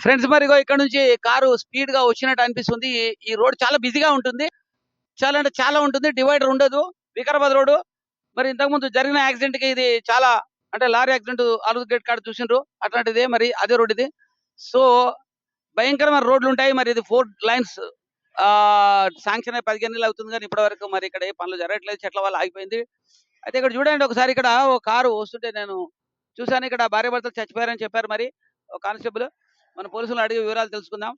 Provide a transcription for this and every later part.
Friends మరి ఇగో ఇక్కడ నుంచి కారు స్పీడ్గా వచ్చినట్టు అనిపిస్తుంది. ఈ- రోడ్ చాలా బిజీగా ఉంటుంది. చాలా అంటే చాలా ఉంటుంది. డివైడర్ ఉండదు. వికారాబాద్ రోడ్. మరి ఇంతకు ముందు జరిగిన యాక్సిడెంట్కి ఇది చాలా అంటే లారీ యాక్సిడెంట్ ఆలుగు గేట్ కాడ చూసిండ్రు. అట్లాంటిదే మరి అదే రోడ్ ఇది. సో భయంకరమైన రోడ్లు ఉంటాయి. మరి ఇది ఫోర్ లైన్స్ ఆ శాంక్షన్ అయ్యి పదిహేను నెలలు అవుతుంది కానీ ఇప్పటి వరకు మరి ఇక్కడ ఏ పనులు జరగట్లేదు. చెట్ల వల్ల ఆగిపోయింది. అయితే ఇక్కడ చూడండి ఒకసారి ఇక్కడ ఒక కారు వస్తుంటే నేను చూశాను. ఇక్కడ భార్య భర్తలు చచ్చిపోయారని చెప్పారు మరి. ఒక కానిస్టేబుల్. మన పోలీసులు అడిగి వివరాలు తెలుసుకుందాం.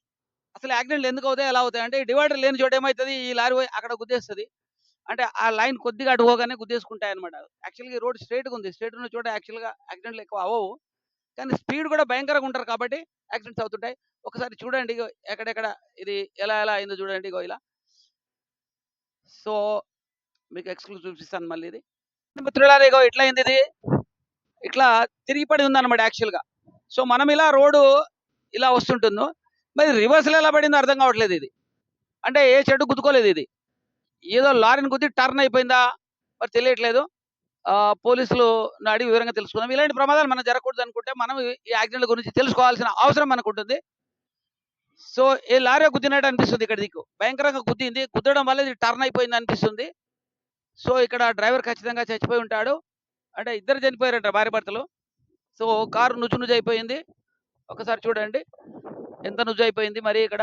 అసలు యాక్సిడెంట్లు ఎందుకు అవుతాయి ఎలా అవుతాయి అంటే డివైడర్ లేని చోట ఏమవుతుంది? ఈ లారీ పోయి అక్కడ గుద్దేస్తుంది. అంటే ఆ లైన్ కొద్దిగా అటు పోగానే గుద్దేసుకుంటాయి అనమాట యాక్చువల్గా రోడ్ స్ట్రైట్గా ఉంది. స్ట్రైట్ ఉన్న చోట యాక్చువల్గా యాక్సిడెంట్లు ఎక్కువ అవ్వవు. కానీ స్పీడ్ కూడా భయంకరంగా ఉంటారు కాబట్టి యాక్సిడెంట్స్ అవుతుంటాయి. ఒకసారి చూడండి ఎక్కడెక్కడ ఇది ఎలా ఎలా అయిందో చూడండి ఇగో ఇలా. సో మీకు ఎక్స్క్లూజివ్ చూపిస్తాను మళ్ళీ ఇది. మిత్రులారా ఇగో ఇట్లా అయింది ఇది. ఇట్లా తిరిగి పడి ఉంది అనమాట యాక్చువల్గా. సో మనం ఇలా రోడ్డు ఇలా వస్తుంటుందో? మరి రివర్స్లో ఎలా పడిందో అర్థం కావట్లేదు ఇది. అంటే ఏ చెట్టు గుద్దుకోలేదు ఇది. ఏదో లారీని గుద్ది టర్న్ అయిపోయిందా? మరి తెలియట్లేదు. పోలీసులు అడిగి వివరంగా తెలుసుకుందాం. ఇలాంటి ప్రమాదాలు మనం జరగకూడదు అనుకుంటే మనం ఈ యాక్సిడెంట్ గురించి తెలుసుకోవాల్సిన అవసరం మనకు ఉంటుంది. సో ఏ లారీ గుద్దినట్టు అనిపిస్తుంది ఇక్కడ దిక్కు భయంకరంగా గుద్దింది. గుద్దడం వల్ల ఇది టర్న్ అయిపోయింది అనిపిస్తుంది. సో ఇక్కడ డ్రైవర్ ఖచ్చితంగా చచ్చిపోయి ఉంటాడు. అంటే ఇద్దరు చనిపోయారంట భార్య భర్తలు. సో కారు నుజు నుజ్జు అయిపోయింది. ఒకసారి చూడండి. ఎంత నుజ్జు అయిపోయింది మరి ఇక్కడ?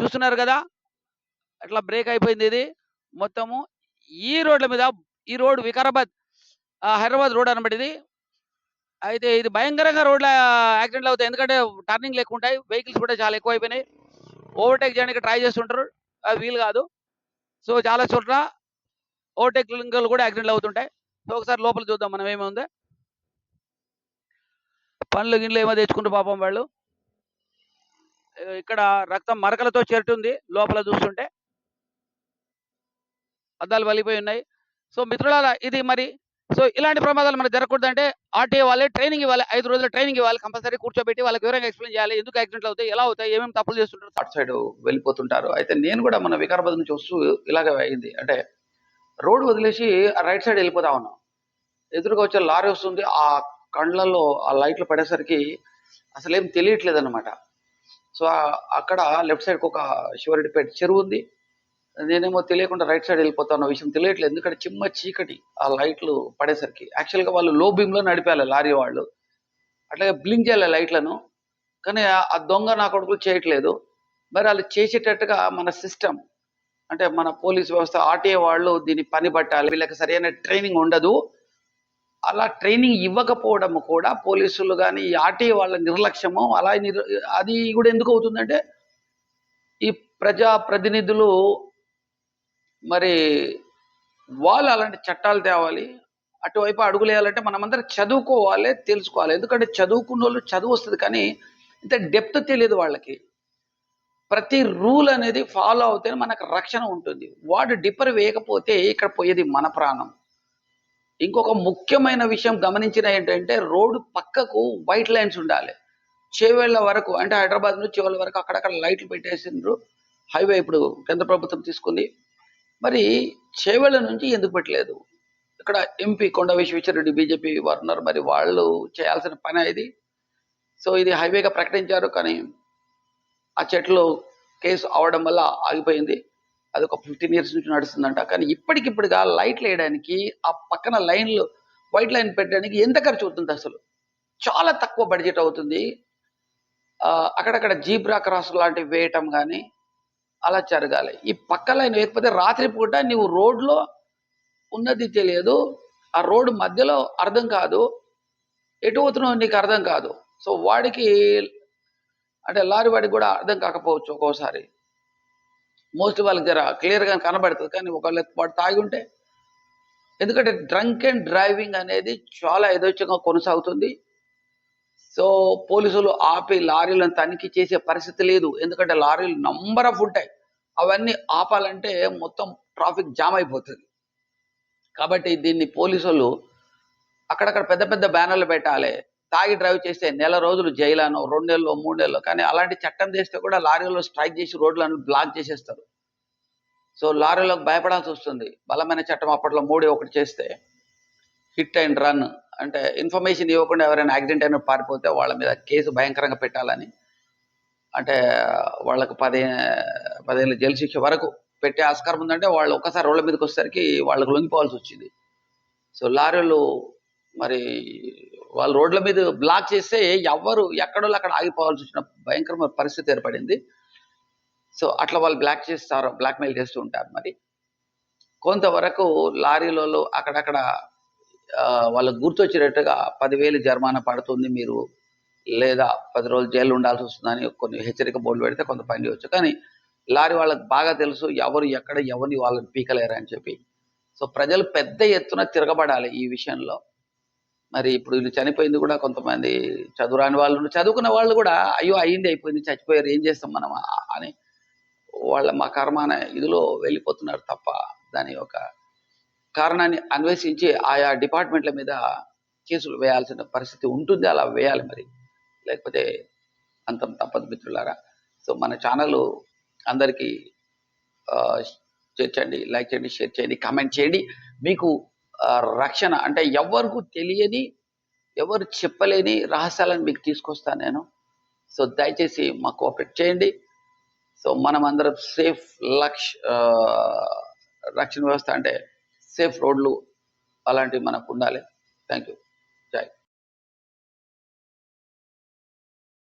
చూస్తున్నారు కదా? అట్లా బ్రేక్ అయిపోయింది ఇది. మొత్తము ఈ రోడ్ల మీద ఈ రోడ్ వికారాబాద్ హైదరాబాద్ రోడ్ అనమాట ఇది. అయితే ఇది భయంకరంగా రోడ్ల యాక్సిడెంట్లు అవుతాయి. ఎందుకంటే టర్నింగ్ లేకుంటాయి ఉంటాయి. వెహికల్స్ కూడా చాలా ఎక్కువ అయిపోయినాయి. ఓవర్టేక్ చేయడానికి ట్రై చేస్తుంటారు. అది వీలు కాదు. సో చాలా చోట్ల ఓవర్టేక్ కూడా యాక్సిడెంట్లు అవుతుంటాయి. సో ఒకసారి లోపల చూద్దాం మనం ఏముంది. పండ్లు గిండ్లు ఏమో తెచ్చుకుంటూ పాపం వాళ్ళు. ఇక్కడ రక్తం మరకలతో చేరుతుంది లోపల చూస్తుంటే. అద్దాలు వలిపోయి ఉన్నాయి. సో మిత్రులారా ఇది మరి సో ఇలాంటి ప్రమాదాలు మనకు జరగకూడదంటే ఆర్టీఏ వాళ్ళే ట్రైనింగ్ ఇవ్వాలి. ఐదు రోజుల ట్రైనింగ్ ఇవ్వాలి కంపల్సరీ కూర్చోబెట్టి వాళ్ళకి వివరంగా ఎక్స్ప్లెయిన్ చేయాలి. ఎందుకు యాక్సిడెంట్లు అవుతాయి ఎలా అవుతాయి ఏమేమి తప్పులు చేస్తుంటారు. అటు సైడ్ వెళ్ళిపోతుంటారు. అయితే నేను కూడా మన వికారాబాద్ నుంచి వస్తూ ఇలాగే అయింది. అంటే రోడ్ వదిలేసి రైట్ సైడ్ వెళ్ళిపోతా ఉన్నాం. ఎదురుగా వచ్చే లారీ వస్తుంది ఆ కండ్లలో ఆ లైట్లు పడేసరికి అసలు ఏం తెలియట్లేదు అనమాట సో అక్కడ లెఫ్ట్ సైడ్కి ఒక శివరెడ్డిపేట చెరువు ఉంది. నేనేమో తెలియకుండా రైట్ సైడ్ వెళ్ళిపోతాను విషయం తెలియట్లేదు. ఎందుకంటే చిమ్మ చీకటి ఆ లైట్లు పడేసరికి. యాక్చువల్గా వాళ్ళు లో బీమ్లో నడిపాలి లారీ వాళ్ళు. అట్లాగే బ్లింక్ చేయాలి లైట్లను. కానీ ఆ- ఆ దొంగ నా కొడుకులు చేయట్లేదు. మరి వాళ్ళు చేసేటట్టుగా మన సిస్టమ్ అంటే మన పోలీస్ వ్యవస్థ ఆర్టీఏ వాళ్ళు దీన్ని పని పట్టాలి వీళ్ళకి సరైన ట్రైనింగ్ ఉండదు. అలా ట్రైనింగ్ ఇవ్వకపోవడం కూడా పోలీసులు కానీ ఈ వాళ్ళ నిర్లక్ష్యము అలా నిర్ అది కూడా ఎందుకు అవుతుందంటే ఈ ప్రజా ప్రతినిధులు మరి వాళ్ళు అలాంటి చట్టాలు తేవాలి అటువైపు అడుగులు వేయాలంటే మనమందరం చదువుకోవాలి తెలుసుకోవాలి. ఎందుకంటే చదువుకున్న వాళ్ళు చదువు వస్తుంది కానీ ఇంత డెప్త్ తెలియదు వాళ్ళకి. ప్రతి రూల్ అనేది ఫాలో అవుతేనే మనకు రక్షణ ఉంటుంది. వాడు డిప్పర్ వేయకపోతే ఇక్కడ పోయేది మన ప్రాణం. ఇంకొక ముఖ్యమైన విషయం గమనించిన ఏంటంటే రోడ్డు పక్కకు వైట్ లైన్స్ ఉండాలి. చేవేళ్ళ వరకు అంటే హైదరాబాద్ నుంచి చేవేళ్ళ వరకు అక్కడక్కడ లైట్లు పెట్టేసిండ్రు. హైవే ఇప్పుడు కేంద్ర ప్రభుత్వం తీసుకుంది. మరి చేవేళ్ళ నుంచి ఎందుకు పెట్టలేదు? ఇక్కడ ఎంపీ కొండ విశ్వేశ్వరరెడ్డి బీజేపీ వారు ఉన్నారు. మరి వాళ్ళు చేయాల్సిన పని ఇది. సో ఇది హైవేగా ప్రకటించారు కానీ ఆ చెట్లు కేసు అవడం వల్ల ఆగిపోయింది. అది ఒక ఫిఫ్టీన్ ఇయర్స్ నుంచి నడుస్తుందంట. కానీ ఇప్పటికిప్పుడుగా లైట్లు వేయడానికి ఆ పక్కన లైన్లు వైట్ లైన్ పెట్టడానికి ఎంత ఖర్చు అవుతుంది అసలు? చాలా తక్కువ బడ్జెట్ అవుతుంది. అక్కడక్కడ జీబ్రా క్రాస్ లాంటివి వేయటం కానీ అలా జరగాలి. ఈ పక్క లైన్ వేయకపోతే రాత్రిపూట నీవు రోడ్లో ఉన్నది తెలియదు. ఆ రోడ్డు మధ్యలో అర్థం కాదు. ఎటు అవుతున్నావు నీకు అర్థం కాదు. సో వాడికి అంటే లారీ వాడికి కూడా అర్థం కాకపోవచ్చు ఒక్కోసారి. మోస్ట్లీ వాళ్ళకి జర క్లియర్గా కనబడుతుంది. కానీ ఒకవేళ వాడు తాగి ఉంటే ఎందుకంటే డ్రంక్ అండ్ డ్రైవింగ్ అనేది చాలా యథేచ్ఛంగా కొనసాగుతుంది. సో పోలీసులు ఆపి లారీలను తనిఖీ చేసే పరిస్థితి లేదు. ఎందుకంటే లారీలు నంబర్ ఆఫ్ ఉంటాయి. అవన్నీ ఆపాలంటే మొత్తం ట్రాఫిక్ జామ్ అయిపోతుంది. కాబట్టి దీన్ని పోలీసులు అక్కడక్కడ పెద్ద పెద్ద బ్యానర్లు పెట్టాలి. తాగి డ్రైవ్ చేస్తే నెల రోజులు జైలాను రెండు నెలలు మూడు నెలలు కానీ అలాంటి చట్టం చేస్తే కూడా లారీలో స్ట్రైక్ చేసి రోడ్లను బ్లాక్ చేసేస్తారు. సో లారీలకు భయపడాల్సి వస్తుంది. బలమైన చట్టం అప్పట్లో మోడీ ఒకటి చేస్తే హిట్ అండ్ రన్. అంటే ఇన్ఫర్మేషన్ ఇవ్వకుండా ఎవరైనా యాక్సిడెంట్ అయినా పారిపోతే వాళ్ళ మీద కేసు భయంకరంగా పెట్టాలని. అంటే వాళ్ళకు పదే పదేళ్ళ జైలు శిక్ష వరకు పెట్టే ఆస్కారం ఉందంటే వాళ్ళు ఒక్కసారి రోడ్ల మీదకి వచ్చేసరికి వాళ్ళకు లొంగిపోవాల్సి వచ్చింది. సో లారీలు మరి వాళ్ళు రోడ్ల మీద బ్లాక్ చేస్తే ఎవరు ఎక్కడో అక్కడ ఆగిపోవాల్సి వచ్చిన భయంకరమైన పరిస్థితి ఏర్పడింది. సో అట్లా వాళ్ళు బ్లాక్ చేస్తారు బ్లాక్మెయిల్ చేస్తూ ఉంటారు మరి. కొంతవరకు లారీలలో అక్కడక్కడ వాళ్ళకు గుర్తొచ్చేటట్టుగా పదివేలు జరిమానా పడుతుంది మీరు లేదా పది రోజులు జైలు ఉండాల్సి వస్తుందని కొన్ని హెచ్చరిక బోర్డు పెడితే కొంత పని చేయవచ్చు కానీ లారీ వాళ్ళకి బాగా తెలుసు ఎవరు ఎక్కడ ఎవరిని వాళ్ళని పీకలేరు అని చెప్పి. సో ప్రజలు పెద్ద ఎత్తున తిరగబడాలి ఈ విషయంలో. మరి ఇప్పుడు వీళ్ళు చనిపోయింది కూడా కొంతమంది చదువురాని వాళ్ళు చదువుకున్న వాళ్ళు కూడా అయ్యో అయ్యింది అయిపోయింది చచ్చిపోయారు ఏం చేస్తాం మనం? అని వాళ్ళ మా కర్మ ఇదిలో వెళ్ళిపోతున్నారు తప్ప దాని యొక్క కారణాన్ని అన్వేషించి ఆయా డిపార్ట్మెంట్ల మీద కేసులు వేయాల్సిన పరిస్థితి ఉంటుంది అలా వేయాలి మరి. లేకపోతే అంతం తప్పదు మిత్రులారా. సో మన ఛానల్ అందరికీ చేర్చండి లైక్ చేయండి షేర్ చేయండి కామెంట్ చేయండి. మీకు రక్షణ అంటే ఎవరికి తెలియని ఎవరు చెప్పలేని రహస్యాలను మీకు తీసుకొస్తాను నేను. సో దయచేసి మాకు కోఆపరేట్ చేయండి. సో మనం అందరం సేఫ్ లక్ష రక్షణ వ్యవస్థ అంటే సేఫ్ రోడ్లు అలాంటివి మనకు ఉండాలి. Thank you